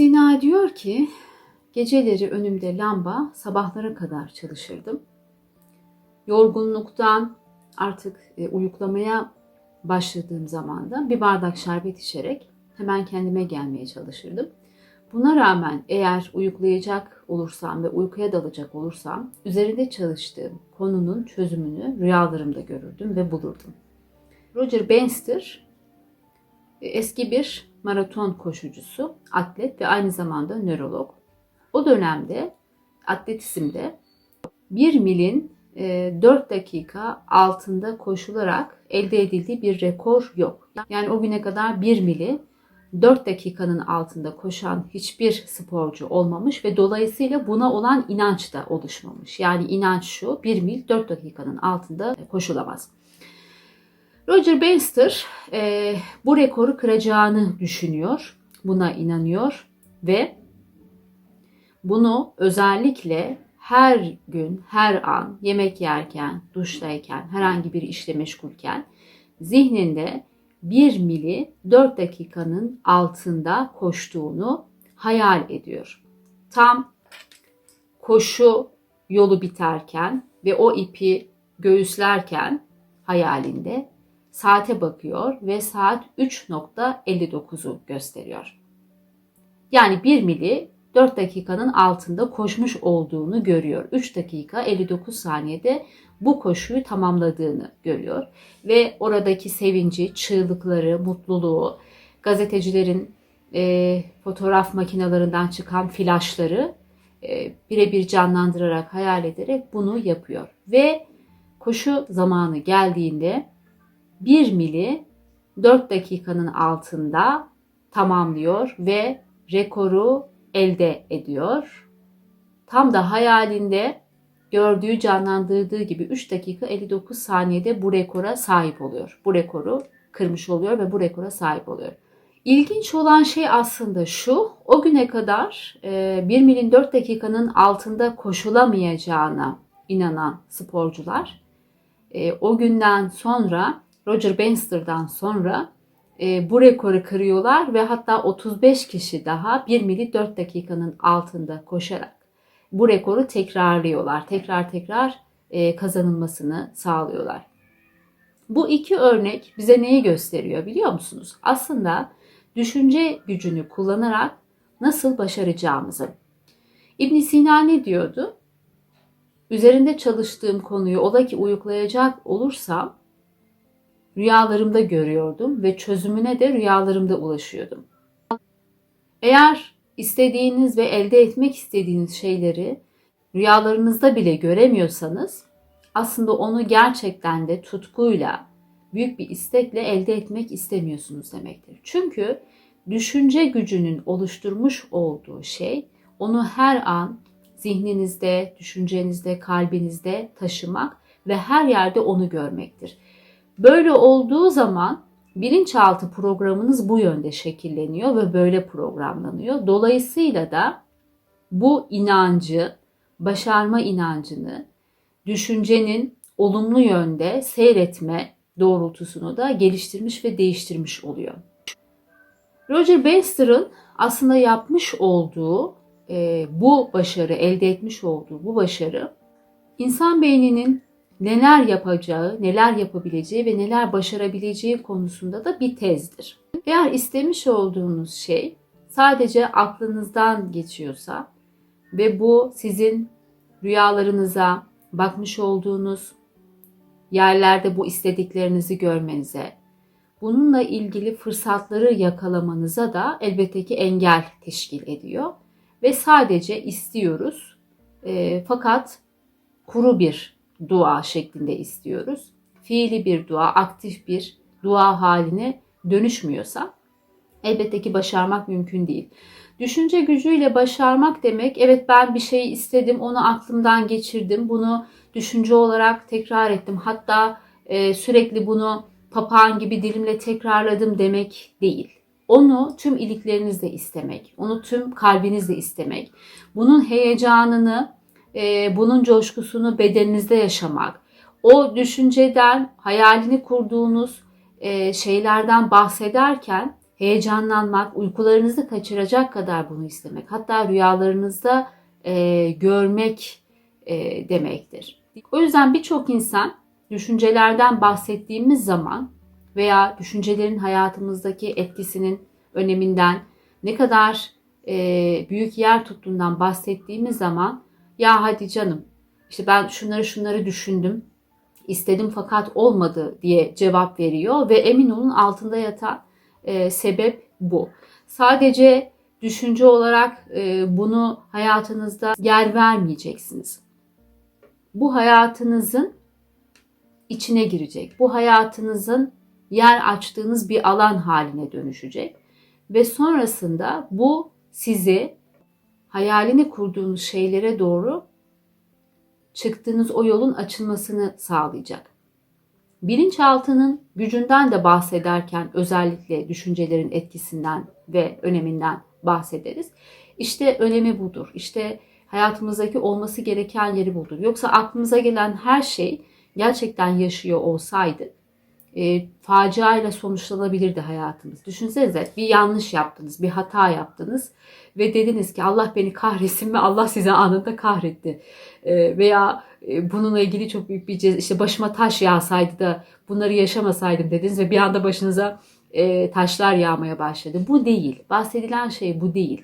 Sina diyor ki geceleri önümde lamba sabahlara kadar çalışırdım. Yorgunluktan artık e, uyuklamaya başladığım zaman da bir bardak şerbet içerek hemen kendime gelmeye çalışırdım. Buna rağmen eğer uyuklayacak olursam ve uykuya dalacak olursam üzerinde çalıştığım konunun çözümünü rüyalarımda görürdüm ve bulurdum. Roger Bannister e, eski bir maraton koşucusu, atlet ve aynı zamanda nörolog. O dönemde atletizmde 1 milin e, 4 dakika altında koşularak elde edildiği bir rekor yok. Yani o güne kadar 1 mili 4 dakikanın altında koşan hiçbir sporcu olmamış ve dolayısıyla buna olan inanç da oluşmamış. Yani inanç şu 1 mil 4 dakikanın altında koşulamaz. Roger Bannister e, bu rekoru kıracağını düşünüyor, buna inanıyor ve bunu özellikle her gün, her an yemek yerken, duştayken, herhangi bir işle meşgulken zihninde 1 mili 4 dakikanın altında koştuğunu hayal ediyor. Tam koşu yolu biterken ve o ipi göğüslerken hayalinde saate bakıyor ve saat 3.59'u gösteriyor. Yani 1 mili 4 dakikanın altında koşmuş olduğunu görüyor. 3 dakika 59 saniyede bu koşuyu tamamladığını görüyor. Ve oradaki sevinci, çığlıkları, mutluluğu, gazetecilerin e, fotoğraf makinalarından çıkan flaşları e, birebir canlandırarak, hayal ederek bunu yapıyor. Ve koşu zamanı geldiğinde 1 mili 4 dakikanın altında tamamlıyor ve rekoru elde ediyor. Tam da hayalinde gördüğü, canlandırdığı gibi 3 dakika 59 saniyede bu rekora sahip oluyor. Bu rekoru kırmış oluyor ve bu rekora sahip oluyor. İlginç olan şey aslında şu, o güne kadar 1 milin 4 dakikanın altında koşulamayacağına inanan sporcular e, o günden sonra Roger Bannister'dan sonra e, bu rekoru kırıyorlar ve hatta 35 kişi daha 1 mili 4 dakikanın altında koşarak bu rekoru tekrarlıyorlar. Tekrar tekrar e, kazanılmasını sağlıyorlar. Bu iki örnek bize neyi gösteriyor biliyor musunuz? Aslında düşünce gücünü kullanarak nasıl başaracağımızı. İbn Sina ne diyordu? Üzerinde çalıştığım konuyu ola ki uyuklayacak olursam rüyalarımda görüyordum ve çözümüne de rüyalarımda ulaşıyordum. Eğer istediğiniz ve elde etmek istediğiniz şeyleri rüyalarınızda bile göremiyorsanız aslında onu gerçekten de tutkuyla, büyük bir istekle elde etmek istemiyorsunuz demektir. Çünkü düşünce gücünün oluşturmuş olduğu şey onu her an zihninizde, düşüncenizde, kalbinizde taşımak ve her yerde onu görmektir. Böyle olduğu zaman bilinçaltı programınız bu yönde şekilleniyor ve böyle programlanıyor. Dolayısıyla da bu inancı, başarma inancını, düşüncenin olumlu yönde seyretme doğrultusunu da geliştirmiş ve değiştirmiş oluyor. Roger Bannister'ın aslında yapmış olduğu e, bu başarı, elde etmiş olduğu bu başarı insan beyninin neler yapacağı, neler yapabileceği ve neler başarabileceği konusunda da bir tezdir. Eğer istemiş olduğunuz şey sadece aklınızdan geçiyorsa ve bu sizin rüyalarınıza, bakmış olduğunuz yerlerde bu istediklerinizi görmenize, bununla ilgili fırsatları yakalamanıza da elbette ki engel teşkil ediyor. Ve sadece istiyoruz e, fakat kuru bir dua şeklinde istiyoruz. Fiili bir dua, aktif bir dua haline dönüşmüyorsa elbette ki başarmak mümkün değil. Düşünce gücüyle başarmak demek evet ben bir şey istedim onu aklımdan geçirdim bunu düşünce olarak tekrar ettim hatta e, sürekli bunu papağan gibi dilimle tekrarladım demek değil. Onu tüm iliklerinizle istemek, onu tüm kalbinizle istemek, bunun heyecanını e, bunun coşkusunu bedeninizde yaşamak, o düşünceden hayalini kurduğunuz e, şeylerden bahsederken heyecanlanmak, uykularınızı kaçıracak kadar bunu istemek, hatta rüyalarınızda e, görmek e, demektir. O yüzden birçok insan düşüncelerden bahsettiğimiz zaman veya düşüncelerin hayatımızdaki etkisinin öneminden ne kadar e, büyük yer tuttuğundan bahsettiğimiz zaman ya hadi canım işte ben şunları şunları düşündüm istedim fakat olmadı diye cevap veriyor ve emin olun altında yatan e, sebep bu. Sadece düşünce olarak e, bunu hayatınızda yer vermeyeceksiniz. Bu hayatınızın içine girecek. Bu hayatınızın yer açtığınız bir alan haline dönüşecek. Ve sonrasında bu sizi hayalini kurduğunuz şeylere doğru çıktığınız o yolun açılmasını sağlayacak. Bilinçaltının gücünden de bahsederken özellikle düşüncelerin etkisinden ve öneminden bahsederiz. İşte önemi budur. İşte hayatımızdaki olması gereken yeri budur. Yoksa aklımıza gelen her şey gerçekten yaşıyor olsaydı e, faciayla sonuçlanabilirdi hayatımız. Düşünsenize bir yanlış yaptınız, bir hata yaptınız ve dediniz ki Allah beni kahretsin ve Allah size anında kahretti. E, veya e, bununla ilgili çok büyük bir ceza, işte başıma taş yağsaydı da bunları yaşamasaydım dediniz ve bir anda başınıza e, taşlar yağmaya başladı. Bu değil. Bahsedilen şey bu değil.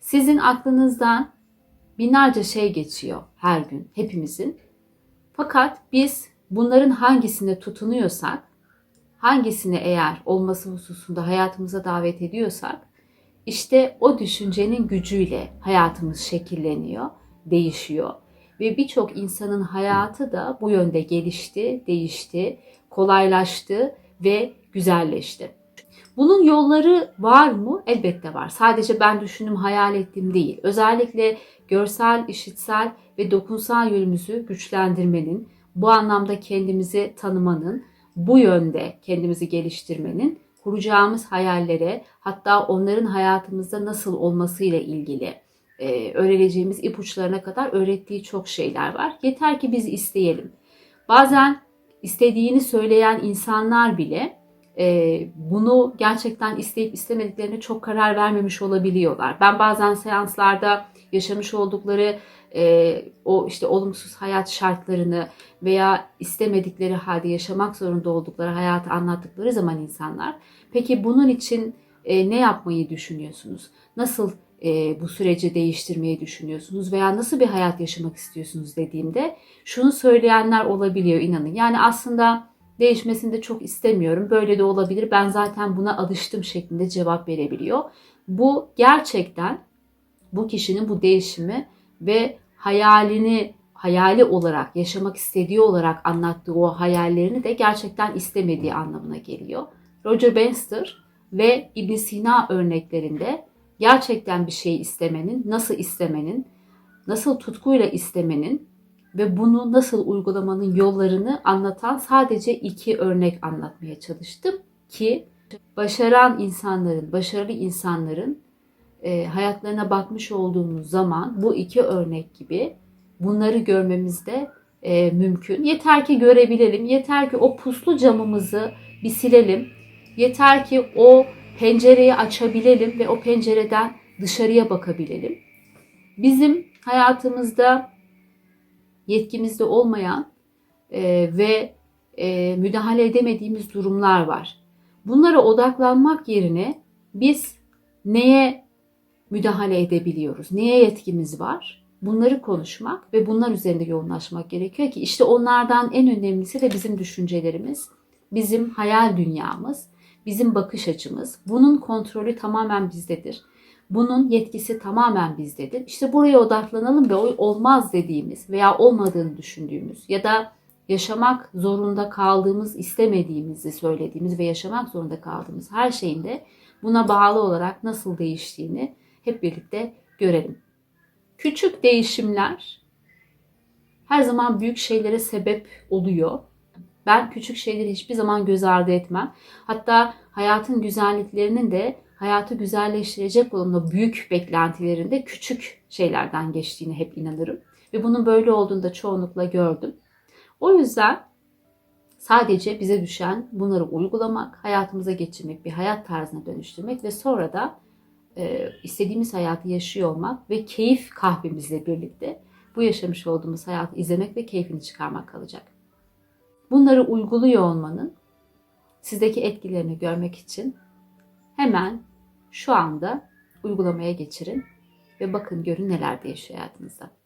Sizin aklınızdan binlerce şey geçiyor her gün hepimizin. Fakat biz bunların hangisine tutunuyorsak hangisini eğer olması hususunda hayatımıza davet ediyorsak işte o düşüncenin gücüyle hayatımız şekilleniyor, değişiyor ve birçok insanın hayatı da bu yönde gelişti, değişti, kolaylaştı ve güzelleşti. Bunun yolları var mı? Elbette var. Sadece ben düşündüm, hayal ettim değil. Özellikle görsel, işitsel ve dokunsal yönümüzü güçlendirmenin, bu anlamda kendimizi tanımanın, bu yönde kendimizi geliştirmenin kuracağımız hayallere hatta onların hayatımızda nasıl olmasıyla ilgili e, öğreneceğimiz ipuçlarına kadar öğrettiği çok şeyler var. Yeter ki biz isteyelim. Bazen istediğini söyleyen insanlar bile e, bunu gerçekten isteyip istemediklerine çok karar vermemiş olabiliyorlar. Ben bazen seanslarda yaşamış oldukları e, o işte olumsuz hayat şartlarını veya istemedikleri halde yaşamak zorunda oldukları hayatı anlattıkları zaman insanlar peki bunun için e, ne yapmayı düşünüyorsunuz? Nasıl e, bu süreci değiştirmeyi düşünüyorsunuz veya nasıl bir hayat yaşamak istiyorsunuz dediğimde şunu söyleyenler olabiliyor inanın. Yani aslında değişmesini de çok istemiyorum. Böyle de olabilir. Ben zaten buna alıştım şeklinde cevap verebiliyor. Bu gerçekten bu kişinin bu değişimi ve hayalini hayali olarak, yaşamak istediği olarak anlattığı o hayallerini de gerçekten istemediği anlamına geliyor. Roger Bannister ve ibn Sina örneklerinde gerçekten bir şey istemenin, nasıl istemenin, nasıl tutkuyla istemenin ve bunu nasıl uygulamanın yollarını anlatan sadece iki örnek anlatmaya çalıştım ki başaran insanların, başarılı insanların e, hayatlarına bakmış olduğumuz zaman bu iki örnek gibi bunları görmemiz de e, mümkün. Yeter ki görebilelim, yeter ki o puslu camımızı bir silelim, yeter ki o pencereyi açabilelim ve o pencereden dışarıya bakabilelim. Bizim hayatımızda yetkimizde olmayan e, ve e, müdahale edemediğimiz durumlar var. Bunlara odaklanmak yerine biz neye müdahale edebiliyoruz? Neye yetkimiz var? Bunları konuşmak ve bunlar üzerinde yoğunlaşmak gerekiyor ki işte onlardan en önemlisi de bizim düşüncelerimiz, bizim hayal dünyamız, bizim bakış açımız. Bunun kontrolü tamamen bizdedir. Bunun yetkisi tamamen bizdedir. İşte buraya odaklanalım ve olmaz dediğimiz veya olmadığını düşündüğümüz ya da yaşamak zorunda kaldığımız, istemediğimizi söylediğimiz ve yaşamak zorunda kaldığımız her şeyin de buna bağlı olarak nasıl değiştiğini hep birlikte görelim. Küçük değişimler her zaman büyük şeylere sebep oluyor. Ben küçük şeyleri hiçbir zaman göz ardı etmem. Hatta hayatın güzelliklerinin de hayatı güzelleştirecek olan o büyük beklentilerinde küçük şeylerden geçtiğini hep inanırım. Ve bunun böyle olduğunu da çoğunlukla gördüm. O yüzden Sadece bize düşen bunları uygulamak, hayatımıza geçirmek, bir hayat tarzına dönüştürmek ve sonra da e, istediğimiz hayatı yaşıyor olmak ve keyif kahvemizle birlikte bu yaşamış olduğumuz hayatı izlemek ve keyfini çıkarmak kalacak. Bunları uyguluyor olmanın sizdeki etkilerini görmek için hemen şu anda uygulamaya geçirin ve bakın görün neler değişiyor hayatınızda.